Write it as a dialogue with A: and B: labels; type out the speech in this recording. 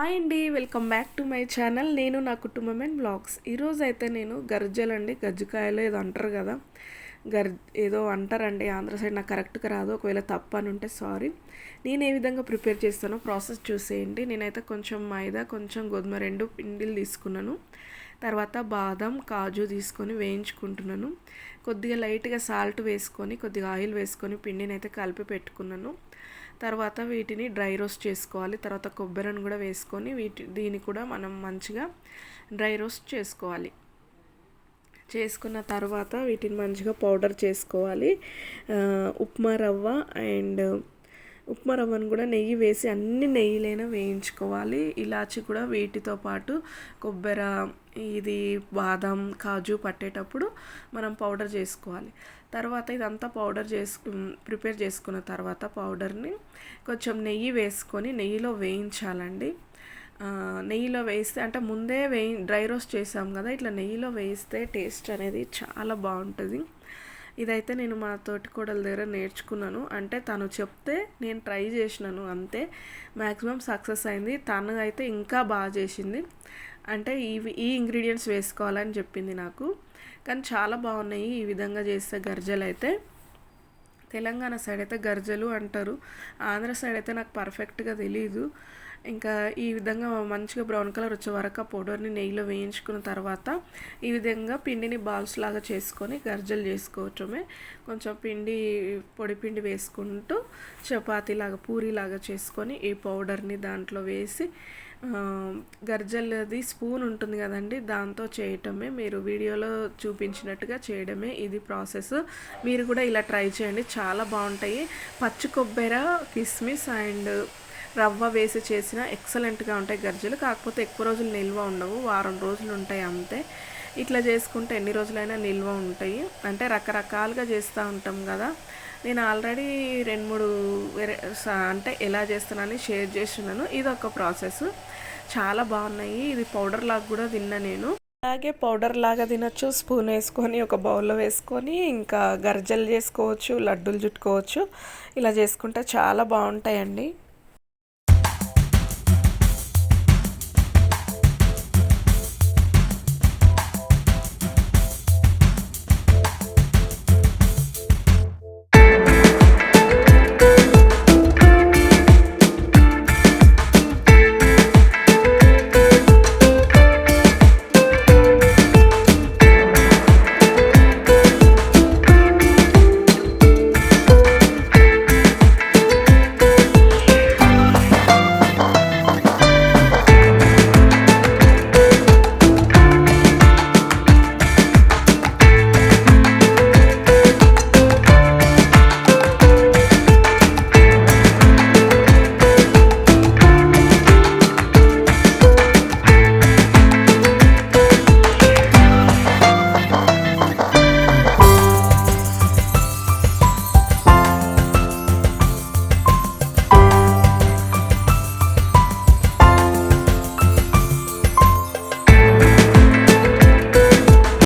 A: Hi అండి welcome back to my channel. నేను నా కుటుంబం అండ్ బ్లాగ్స్. ఈరోజు అయితే నేను గర్జలండి గజ్జికాయలు ఏదో అంటారు కదా. గర్ ఏదో అంటారండి ఆంధ్ర సైడ్. నాకు కరెక్ట్గా రాదు. ఒకవేళ తప్పు అని ఉంటే సారీ. నేను ఏ విధంగా ప్రిపేర్ చేస్తానో ప్రాసెస్ చూసేయండి. నేనైతే కొంచెం మైదా కొంచెం గోధుమ రెండు పిండిలు తీసుకున్నాను. తర్వాత బాదం కాజు తీసుకొని వేయించుకుంటున్నాను. కొద్దిగా లైట్గా సాల్ట్ వేసుకొని కొద్దిగా ఆయిల్ వేసుకొని పిండిని అయితే కలిపి పెట్టుకున్నాను. తర్వాత వీటిని డ్రై రోస్ట్ చేసుకోవాలి. తర్వాత కొబ్బరిని కూడా వేసుకొని వీటి దీన్ని కూడా మనం మంచిగా డ్రై రోస్ట్ చేసుకోవాలి. చేసుకున్న తర్వాత వీటిని మంచిగా పౌడర్ చేసుకోవాలి. ఉప్మా రవ్వ అండ్ ఉప్మా రవ్వను కూడా నెయ్యి వేసి అన్ని నెయ్యిలైనా వేయించుకోవాలి. ఇలాచి కూడా వీటితో పాటు కొబ్బరి ఇది బాదం కాజు పట్టేటప్పుడు మనం పౌడర్ చేసుకోవాలి. తర్వాత ఇదంతా పౌడర్ చేసుకు ప్రిపేర్ చేసుకున్న తర్వాత పౌడర్ని కొంచెం నెయ్యి వేసుకొని నెయ్యిలో వేయించాలండి. నెయ్యిలో వేస్తే అంటే ముందే వేయి డ్రై రోస్ట్ చేసాం కదా ఇట్లా నెయ్యిలో వేస్తే టేస్ట్ అనేది చాలా బాగుంటుంది. ఇదైతే నేను మా తోటి కోడల దగ్గర నేర్చుకున్నాను. అంటే తను చెప్తే నేను ట్రై చేసినాను అంతే. మ్యాక్సిమం సక్సెస్ అయింది. తను అయితే ఇంకా బాగా చేసింది. అంటే ఇవి ఈ ఇంగ్రీడియంట్స్ వేసుకోవాలని చెప్పింది నాకు. కానీ చాలా బాగున్నాయి ఈ విధంగా చేస్తే గర్జలు అయితే తెలంగాణ సైడ్ అయితే గర్జలు అంటారు. ఆంధ్ర సైడ్ అయితే నాకు పర్ఫెక్ట్గా తెలియదు ఇంకా ఈ విధంగా మంచిగా బ్రౌన్ కలర్ వచ్చే వరకు ఆ పౌడర్ని నెయ్యిలో వేయించుకున్న తర్వాత ఈ విధంగా పిండిని బాల్స్ లాగా చేసుకొని గర్జలు చేసుకోవటమే. కొంచెం పిండి పొడి పిండి వేసుకుంటూ చపాతీలాగా పూరీలాగా చేసుకొని ఈ పౌడర్ని దాంట్లో వేసి గర్జలది స్పూన్ ఉంటుంది కదండి దాంతో చేయటమే మీరు వీడియోలో చూపించినట్టుగా చేయడమే ఇది ప్రాసెస్. మీరు కూడా ఇలా ట్రై చేయండి చాలా బాగుంటాయి. పచ్చి కొబ్బరి కిస్మిస్ అండ్ రవ్వ వేసి చేసిన ఎక్సలెంట్గా ఉంటాయి గర్జలు. కాకపోతే ఎక్కువ రోజులు నిల్వ ఉండవు వారం రోజులు ఉంటాయి అంతే. ఇట్లా చేసుకుంటే ఎన్ని రోజులైనా నిల్వ ఉంటాయి. అంటే రకరకాలుగా చేస్తూ ఉంటాం కదా. నేను ఆల్రెడీ రెండు మూడు వేరే అంటే ఎలా చేస్తున్నానని షేర్ చేస్తున్నాను. ఇది ఒక ప్రాసెస్. చాలా బాగున్నాయి. ఇది పౌడర్ లాగా కూడా తిన్నా నేను. అలాగే పౌడర్ లాగా తినచ్చు. స్పూన్ వేసుకొని ఒక బౌల్లో వేసుకొని ఇంకా గర్జలు చేసుకోవచ్చు లడ్డూలు చుట్టుకోవచ్చు. ఇలా చేసుకుంటే చాలా బాగుంటాయండి.